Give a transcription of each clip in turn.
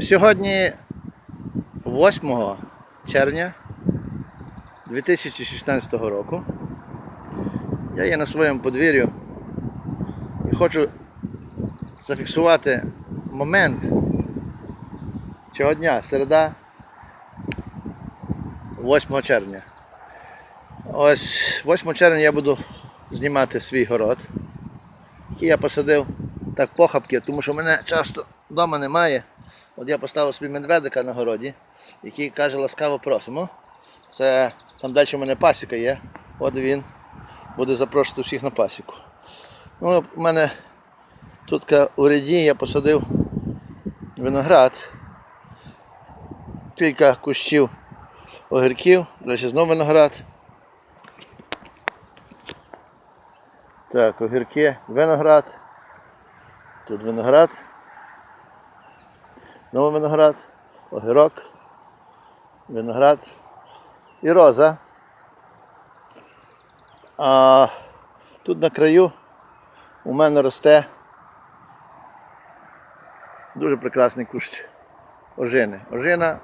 Сьогодні 8 червня 2016 року. Я є на своєму подвір'ю і хочу зафіксувати момент цього дня, середа 8 червня. Ось 8 червня я буду знімати свій город, який я посадив так похапки, тому що мене часто вдома немає. От я поставив собі медведика на городі, який каже ласкаво просимо. Це там далі в мене пасіка є. От він буде запрошувати всіх на пасіку. Ну, у мене тут у ряді я посадив виноград, кілька кущів огірків, далі знову виноград. Так, огірки, виноград. Тут виноград. Знову виноград, огірок, виноград і роза. А тут на краю у мене росте дуже прекрасний кущ ожини. Ожина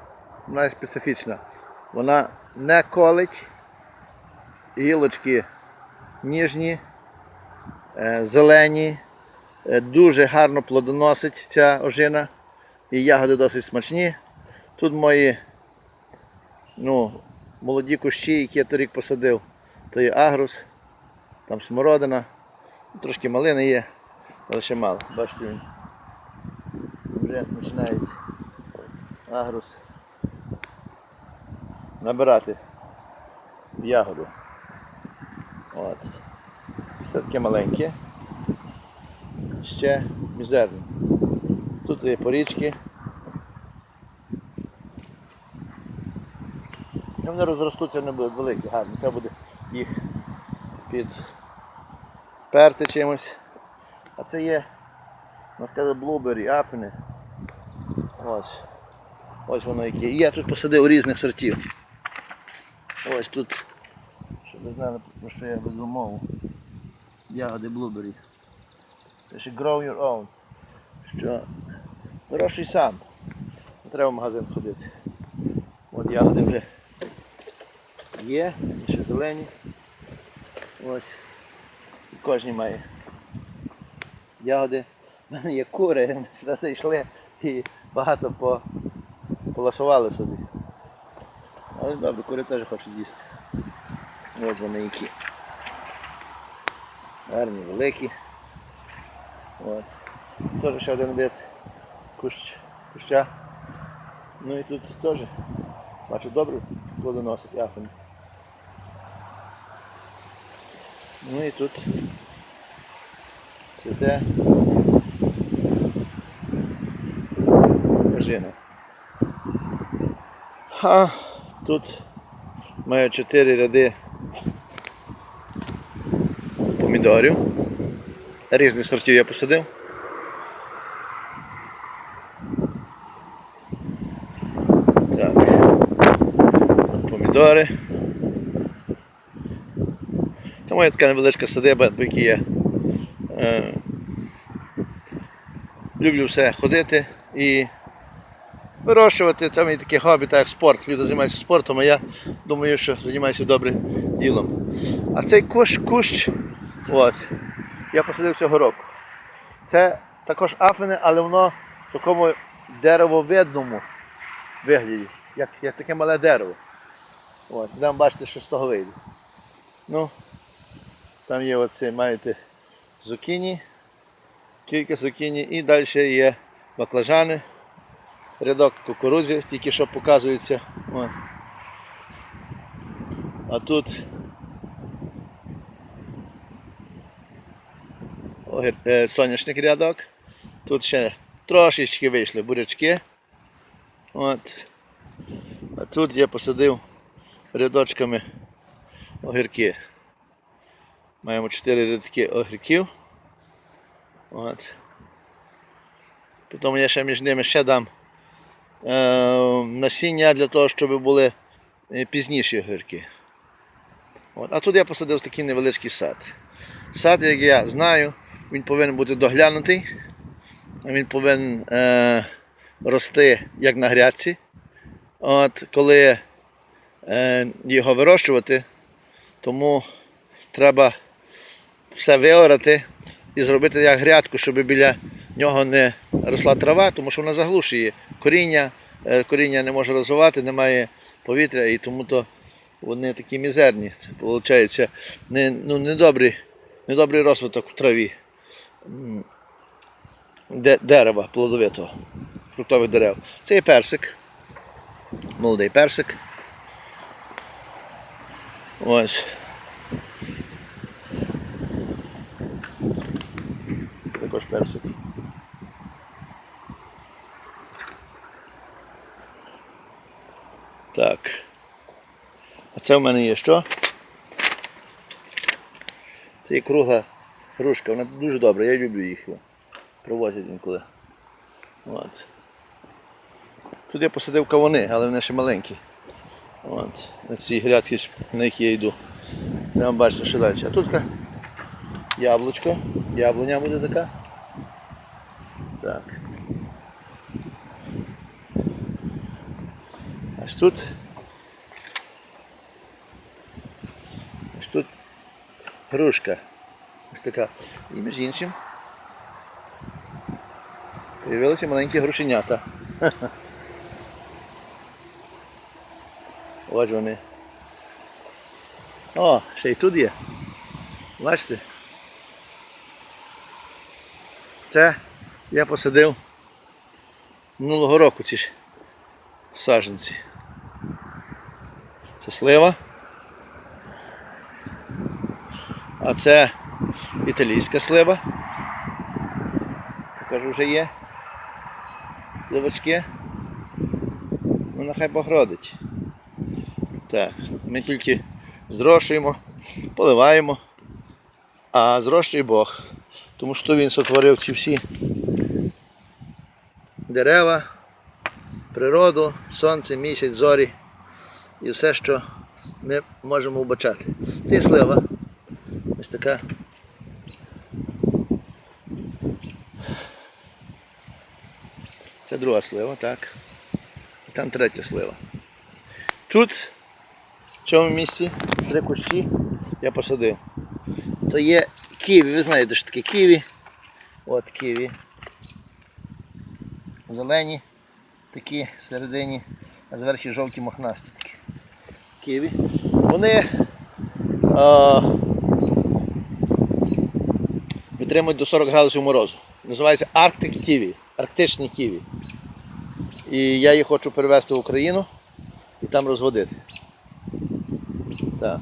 вона є специфічна. Вона не колить, гілочки ніжні, е, зелені, е, дуже гарно плодоносить ця ожина. І ягоди досить смачні. Тут мої ну, молоді кущі, які я торік посадив, то є агрус, там смородина, трошки малини є, але ще мало. Бачите, він вже починає агрус набирати ягоди. От. Все таке маленьке. Ще мізерне. Тут є порічки. І вони розростуться, вони будуть великі, гарні. Треба буде їх підперти чимось. А це є, можна сказати, блубері, афини. Ось. Ось воно яке. Я тут посадив різних сортів. Ось тут, щоб ви знали, про що я веду мову. Ягоди блубері. Пише grow your own. Що Вирощуй сам. Не треба в магазин ходити. От ягоди вже є, ще зелені. Ось. І кожній має ягоди. У мене є кури, ми сюди зайшли і багато по, поласували собі. Але добре, кури теж хочуть їсти. Ось вони які. Гарні, великі. От. Теж ще один вид кущ, куща. Ну і тут теж, бачу, добре плодоносить афини. Ну і тут цвіте жина. А тут маю чотири ряди помідорів. Різних сортів я посадив. Так. От Помідори. Це моя така невеличка садиба, по якій я е, люблю все ходити і вирощувати. Це моє таке хобі, так як спорт. Люди займаються спортом, а я думаю, що займаюся добрим ділом. А цей кущ, кущ от, я посадив цього року. Це також афини, але воно в такому деревовидному вигляді, як, як таке мале дерево. От, будемо бачити, що з того вийде. Ну, там є оце, маєте зукіні, кілька зукіні і далі є баклажани, рядок кукурудзи, тільки що показується. О. А тут е, соняшник рядок. Тут ще трошечки вийшли бурячки. От. А тут я посадив рядочками огірки. Маємо 4 рядки огірків. От. Потім я ще між ними ще дам е, насіння для того, щоб були е, пізніші огірки. От. А тут я посадив такий невеличкий сад. Сад, як я знаю, він повинен бути доглянутий. Він повинен е, рости як на грядці. От, коли його вирощувати, тому треба все виорати і зробити як грядку, щоб біля нього не росла трава, тому що вона заглушує коріння, е, коріння не може розвивати, немає повітря, і тому то вони такі мізерні. Виходить не, ну, недобрий, недобрий розвиток в траві де, дерева плодовитого, фруктових дерев. Це є персик, молодий персик. Ось. Це також персик. Так. А це в мене є що? Це є кругла грушка, вона дуже добра, я люблю їх. Привозять інколи. От. Тут я посадив кавуни, але вони ще маленькі. От. На ці грядки, на які я йду. Я вам бачите, що далі. А тут така яблучко. Яблуня буде така. Так. Аж тут. Аж тут грушка. Ось така. І між іншим. Появилися маленькі грушенята. Ось вони. О, ще й тут є. Бачите? Це я посадив минулого року ці ж саджанці. Це слива. А це італійська слива. Покажу вже є. Сливочки. Ну нехай Бог родить. Так, ми тільки зрошуємо, поливаємо, а зрощує Бог. Тому що він сотворив ці всі дерева, природу, сонце, місяць, зорі і все, що ми можемо вбачати. Це слива. Ось така. Це друга слива, так. Там третя слива. Тут, в цьому місці, три кущі я посадив. То є ківі, ви знаєте, що таке ківі. От ківі. Зелені такі всередині, а зверху жовті мохнасті такі. Ківі. Вони а, витримують до 40 градусів морозу. Називається Arctic Kiwi, арктичні ківі. І я їх хочу перевезти в Україну і там розводити. Так.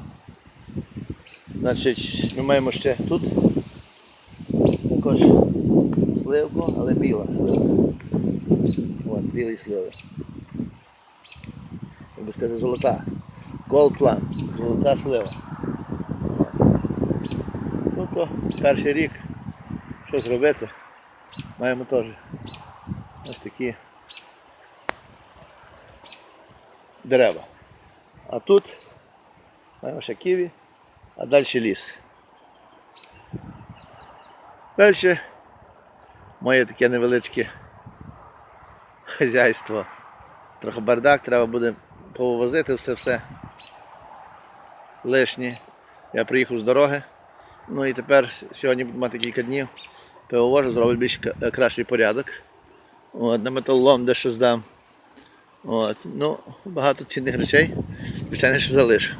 Значить, ми маємо ще тут також сливку, але біла сливка. От, білий сливи. Я би сказати, золота. Gold Plan, золота слива. Ну то перший рік. Що зробити? Маємо теж ось такі дерева. А тут маємо ще ківі, а далі ліс. Далі моє таке невеличке хазяйство. Трохи бардак, треба буде повозити все-все лишнє. Я приїхав з дороги. Ну і тепер сьогодні буду мати кілька днів. Пивовожу, зроблю більш кращий порядок. От, на металолом дещо здам. От, ну, багато цінних речей, звичайно, що залишу.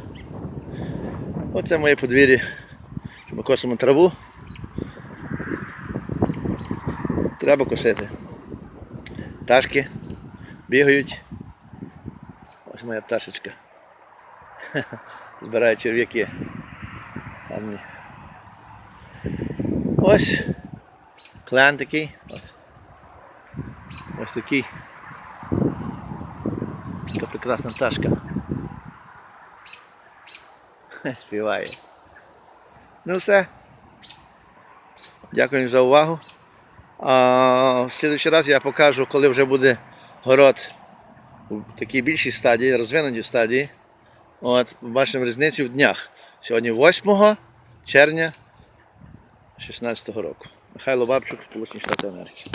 Оце моє подвір'я. Ми косимо траву. Треба косити. Пташки бігають. Ось моя пташечка. Збирає черв'яки. Ось клен такий. Ось. Ось такий. Така прекрасна пташка. Співає. Ну все. Дякую за увагу. А в слідуючий раз я покажу, коли вже буде город у такій більшій стадії, розвиненій стадії. От, бачимо різницю в днях. Сьогодні 8 червня 2016 року. Михайло Бабчук, Сполучені Штати Америки.